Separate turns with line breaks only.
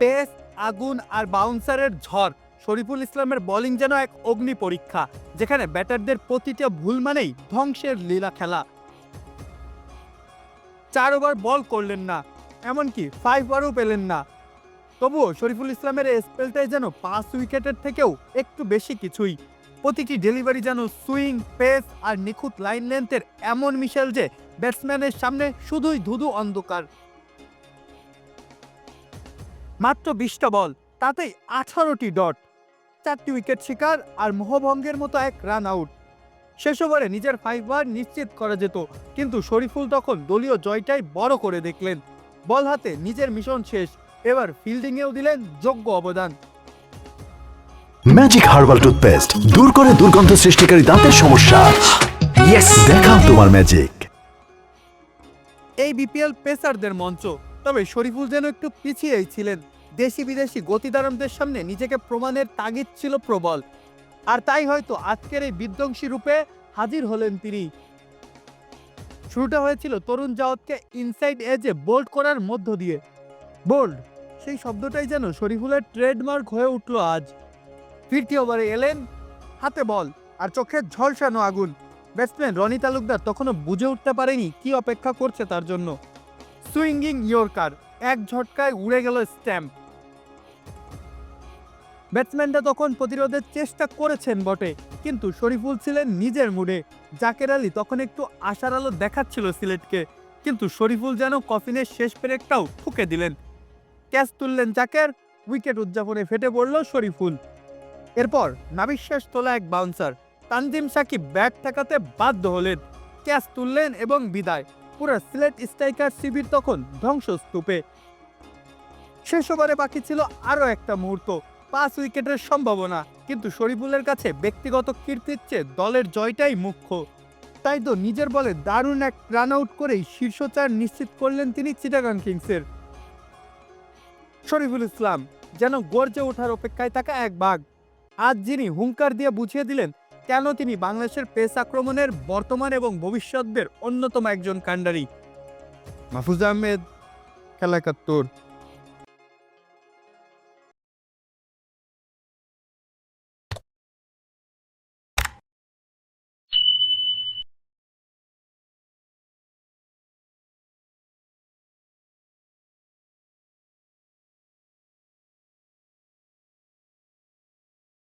Pace, আগুন আর বাউন্সারের ঝড়। শরীফুল ইসলামের বোলিং যেন এক অগ্নি পরীক্ষা, যেখানে ব্যাটারদের প্রতিটা ভুল মানেই ধ্বংসের লীলা খেলা। চার ওভার বল করলেন না, এমনকি ফাইভ ওভারও পেলেন না। তবুও শরীফুল ইসলামের স্পেলটাই যেন পাঁচ উইকেটের থেকেও একটু বেশি কিছুই। প্রতিটি ডেলিভারি যেন সুইং, পেস আর নিখুঁত লাইন লেন্থের এমন মিশেল যে ব্যাটসম্যানের সামনে শুধুই ধুধু অন্ধকার। মাত্র বিশটা বল তাতেই আঠারোটি ডট। চারটি উইকেট শিকার আর মোহভঙ্গের মতো এক রান আউট শেষ ওভারে নিজের ফাইভ বার নিশ্চিত করা যেত কিন্তু শরীফুল তখন দলীয় জয়টাই বড় করে দেখলেন। বল হাতে নিজের মিশন শেষ এবার ফিল্ডিংয়েও দিলেন যোগ্য অবদান।
ম্যাজিক হার্বাল টুথপেস্ট দূর করে দুর্গন্ধ সৃষ্টিকারী দাঁতের সমস্যা। ইয়েস দেখাও তোমার ম্যাজিক
এই বিপিএল পেসারদের মঞ্চ তবে শরীফুল যেন একটু পিছিয়েই ছিলেন। দেশি বিদেশি গতিদারমদের সামনে নিজেকে প্রমাণের তাগিদ ছিল প্রবল। আর তাই হয়তো আজকের এই বিধ্বংসী রূপে হাজির হলেন তিনি। শুরুটা হয়েছিল তরুণ জাওয়াতকে ইনসাইড এজে বোল্ড করার মধ্য দিয়ে। বোল্ড সেই শব্দটাই যেন শরীফুলের ট্রেডমার্ক হয়ে উঠল আজ। ফিরতি ওভারে এলেন, হাতে বল আর চোখে ঝলসানো আগুন। ব্যাটসম্যান রনি তালুকদার তখনও বুঝে উঠতে পারেনি কি অপেক্ষা করছে তার জন্য। সুইঙ্গিং ইয়র্কার এক ঝটকায় উড়ে গেল স্ট্যাম্প। ব্যাটসম্যানটা তখন প্রতিরোধের চেষ্টা করেছেন বটে, কিন্তু শরীফুল ছিলেন নিজের মুডে। জাকের আলী তখন একটু আশার আলো দেখাচ্ছিল সিলেটকে, কিন্তু শরীফুল যেন কফিনের শেষ পেরেকটাও ঠুকে দিলেন। ক্যাচ তুললেন জাকের, উইকেট উদযাপনে ফেটে পড়ল শরীফুল। এরপর নাবিশ্বাস তোলা এক বাউন্সার তানজিম সাকিব ব্যাট ঠেকাতে বাধ্য হলেন। ক্যাচ তুললেন এবং বিদায়। পুরো সিলেট স্ট্রাইকার শিবির তখন ধ্বংসস্তূপে। শেষ ওভারে বাকি ছিল আরও একটা মুহূর্ত, পাঁচ উইকেটের সম্ভাবনা। কিন্তু শরীফুলের কাছে ব্যক্তিগত কীর্তির চেয়ে দলের জয়টাই মুখ্য। তাই তো নিজের বলে দারুণ এক রান আউট করেই শীর্ষ চার নিশ্চিত করলেন তিনি চিটাগাং কিংসের। শরীফুল ইসলাম, যেন গর্জে ওঠার অপেক্ষায় থাকা এক বাঘ। আজ যিনি হুঙ্কার দিয়ে বুঝিয়ে দিলেন কেন তিনি বাংলাদেশের পেস আক্রমণের বর্তমান এবং ভবিষ্যতদের অন্যতম একজন কাণ্ডারি? মাহফুজ আহমেদ খেলা একাত্তর